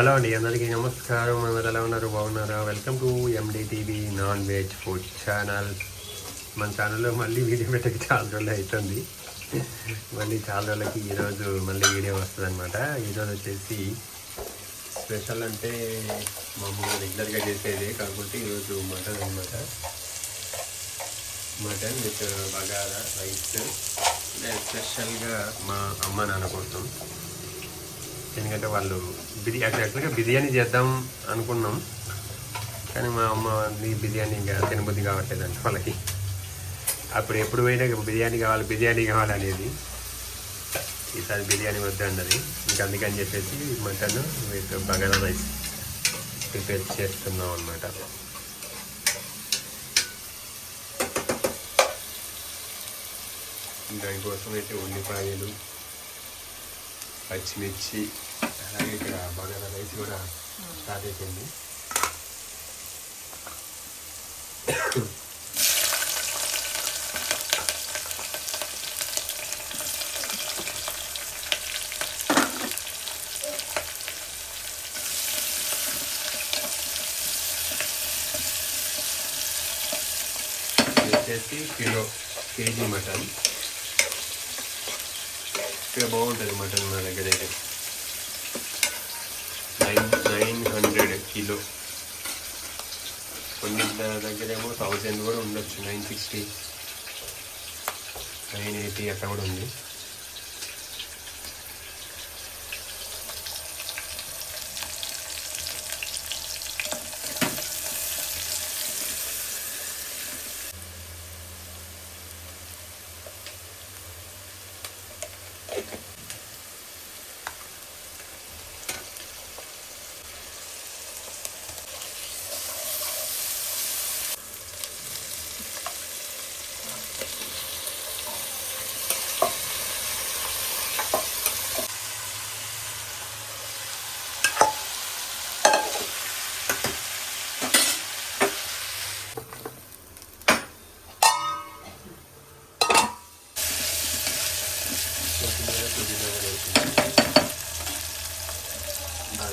Hello అండి అందరికీ నమస్కారం. అందరు ఎలా ఉన్నారు? బాగున్నారా? Welcome to MD TV non veg food channel. మన ఛానల్లో మళ్ళీ వీడియో పెట్టక చాలా రోజులు అవుతుంది మళ్ళీ చాలా రోజులకి ఈరోజు మళ్ళీ వీడియో వస్తుంది అనమాట ఈరోజు వచ్చేసి స్పెషల్ అంటే మామూలుగా రెగ్యులర్గా చేసేది కాకపోతే ఈరోజు మటన్ అనమాట మటన్ విత్ బగారా రైస్. స్పెషల్గా మా అమ్మ నాన్న కోసం. ఎందుకంటే వాళ్ళు బిర్యానీ యాక్చువల్గా బిర్యానీ చేద్దాం అనుకున్నాం. కానీ మా అమ్మ నీ బిర్యానీ ఇంకా తినబుద్ధి కావట్లేదు అంటే వాళ్ళకి. అప్పుడు ఎప్పుడు పోయినా బిర్యానీ కావాలి బిర్యానీ కావాలి అనేది. ఈసారి బిర్యానీ వద్దు అన్నది. ఇంకా అందుకని చెప్పేసి mutton with bagara rice prepare చేస్తున్నాం అనమాట దానికోసం అయితే ఉల్లిపాయలు పచ్చిమిర్చి అలాగే ఇక్కడ బగారా రైస్ కూడా స్టార్ట్ అయిపోయింది. వచ్చేసి కిలో కేజీ మటన్. ఇక్కడ బాగుంటుంది మటన్ మా దగ్గర అయితే. Nine nine hundred kilo. కొన్ని దగ్గరేమో థౌసండ్ థౌజండ్ కూడా ఉండొచ్చు నైన్ సిక్స్టీ. నైన్ ఎయిటీ అట్లా కూడా ఉంది.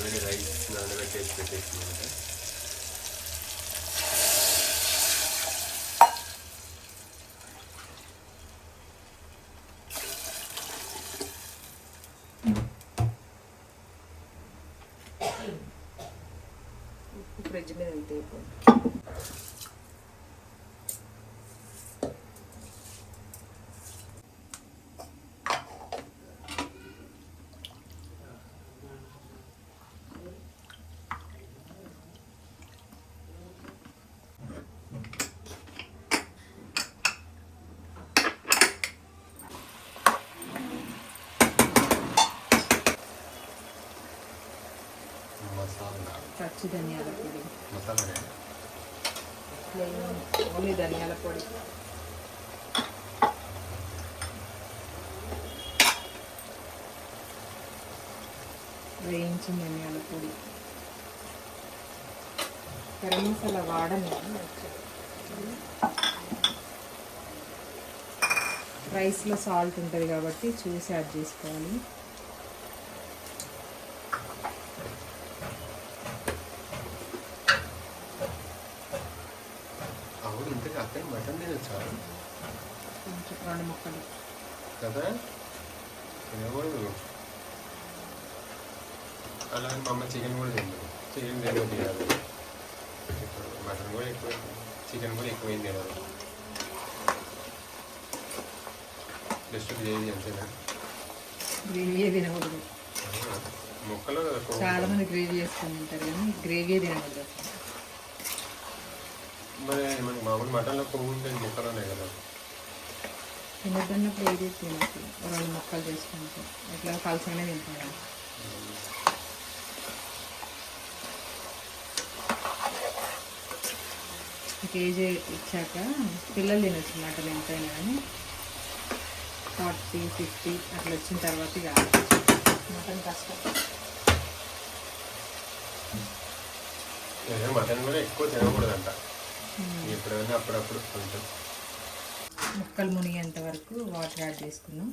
ఆల్రెడీ రైస్ నానబెట్టేసి పెట్టేసింది ఫ్రిడ్జ్ మీద అంతే మసాలా పచ్చి ధనియాల పొడి. ఓన్లీ ధనియాల పొడి. వేయించిన ధనియాల పొడి. గరం మసాలా వాడను. రైస్లో సాల్ట్ ఉంటుంది కాబట్టి చూసి యాడ్ చేసుకోవాలి అవును ఇంతకు అక్కడ మటన్ తినొచ్చా కొంచెం రెండు ముక్కలు. కదా? తినకూడదు. అలాగే మా అమ్మ చికెన్ కూడా తింటుంది చికెన్ తినదు ఇప్పుడు మటన్ కూడా ఎక్కువ చికెన్ కూడా ఎక్కువైంది తినదు జస్ట్ గ్రేవీ అంతేనా? గ్రేవీ తినకూడదు? ముక్కలు ఎక్కువ చాలా మంది గ్రేవీ తింటారు కానీ గ్రేవీ తినకూడదు మరి మనకి మామూలు మటన్లో కొవ్వు ఉంటుంది ముక్కలోనే కదా. తినద్దన్నప్పుడు ఏది తినచ్చు రెండు ముక్కలు చేసుకుంటాం ఎట్లా కలిసిగానే తింటాను. కేజీ ఇచ్చాక పిల్లలు తినొచ్చు మటన్ ఎంతైనా కానీ. ఫార్టీ ఫిఫ్టీ అట్లా వచ్చిన తర్వాత ఇక మటన్ కష్టం. మటన్ కూడా ఎక్కువ తినకూడదంట. ఎప్పుడైనా అప్పుడప్పుడు కొంచెం. ముక్కలు మునిగేంత వరకు వాటర్ యాడ్ చేసుకున్నాం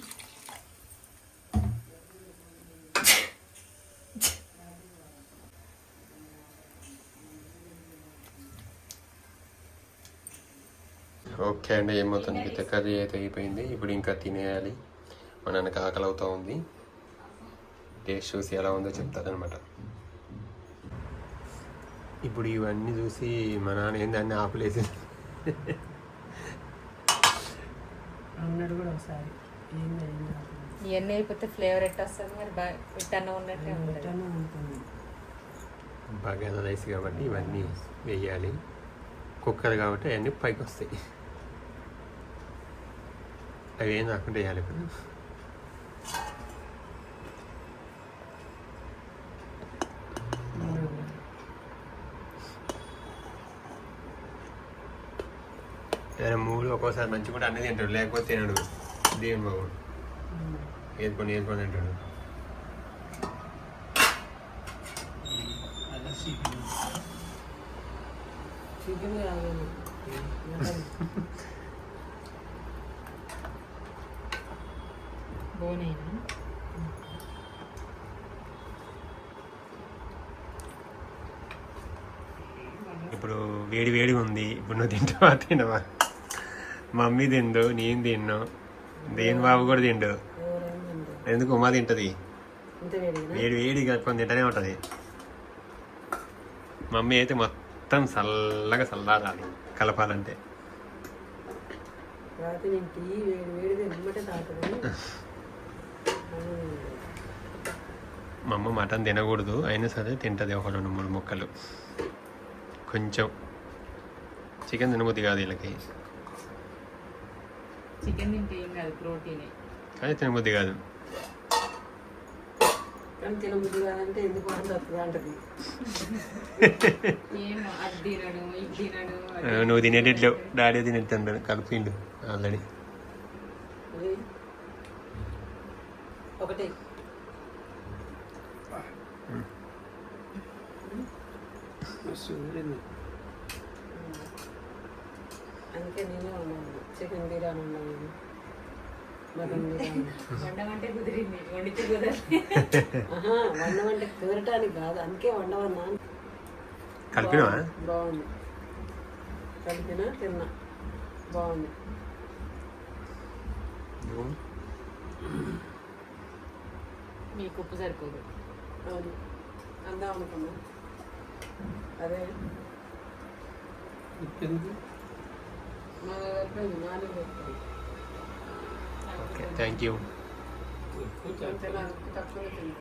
ఓకే అండి ఏమవుతుంది అయితే కర్రీ అయితే అయిపోయింది. ఇప్పుడు ఇంకా తినేయాలి. మన నాన్నకి ఆకలి అవుతూ ఉంది. టేస్ట్ చూసి ఎలా ఉందో చెప్తారనమాట ఇప్పుడు ఇవన్నీ చూసి మా నాన్న ఏందాన్ని ఆపలేసింది? అన్నాడు కూడా ఒకసారి. అయింది. ఇవన్నీ అయిపోతే ఫ్లేవర్ ఎట్ వస్తుంది మరి? బాగా ఉన్నట్టే ఉంటుంది. బాగా రైస్ కాబట్టి ఇవన్నీ వేయాలి. కుక్కర్ కాబట్టి అవన్నీ పైకి వస్తాయి అవి ఏం రాకుండా వేయాలి ఇప్పుడు. ఆయన మూడు ఒక్కోసారి మంచి కూడా అన్నీ తింటాడు. లేకపోతే తినడు. దేవుని బాబు. ఏరుకొని ఏరుకొని తింటాడు. ఇప్పుడు వేడి వేడిగా ఉంది. ఇప్పుడు నువ్వు తింటావా తినవా? మమ్మీ తిండు నేను తిన్ను. దేని బాబు కూడా తిండు. ఎందుకు ఉమా తింటది? వేడి వేడి కలుపుకొని తింటూనే ఉంటుంది. మమ్మీ అయితే మొత్తం చల్లగా చల్లారాలి కలపాలంటే. మా అమ్మ మటన్ తినకూడదు అయినా సరే తింటుంది ఒక రెండు మూడు ముక్కలు. కొంచెం. చికెన్ తినబుద్ది కాదు వీళ్ళకి. చికెన్ తింటే ఏం కాదు ప్రోటీనే కానీ తినబుద్ది కాదు. కానీ తినబుద్ధి కాదంటే ఎందుకు అంటది. ఏమో అది తినడు ఇది తినడు అది నువ్వు తినేటట్లు డాడీ తినేటట్టు కలిపిండు ఆల్రెడీ. ఒకటే. అందుకే నేనే ఉన్నాను. చికెన్ బిర్యానీ ఉన్నాను మటన్ బిర్యానీ వండమంటే కుదిరింది. వండితే కుదరదు. వండమంటే కుదరటానికి కాదు. అందుకే వండవన్నా కలిపినవా? బాగుంది. కలిపినా తిన్నా. బాగుంది. మీకు ఉప్పు సరిపోదు. అవును. అందాం. అనుకున్నా అదే మా దగ్గర నాలుగు పెట్టుకుంది ఓకే థ్యాంక్ యూ తక్కువ తిన్నా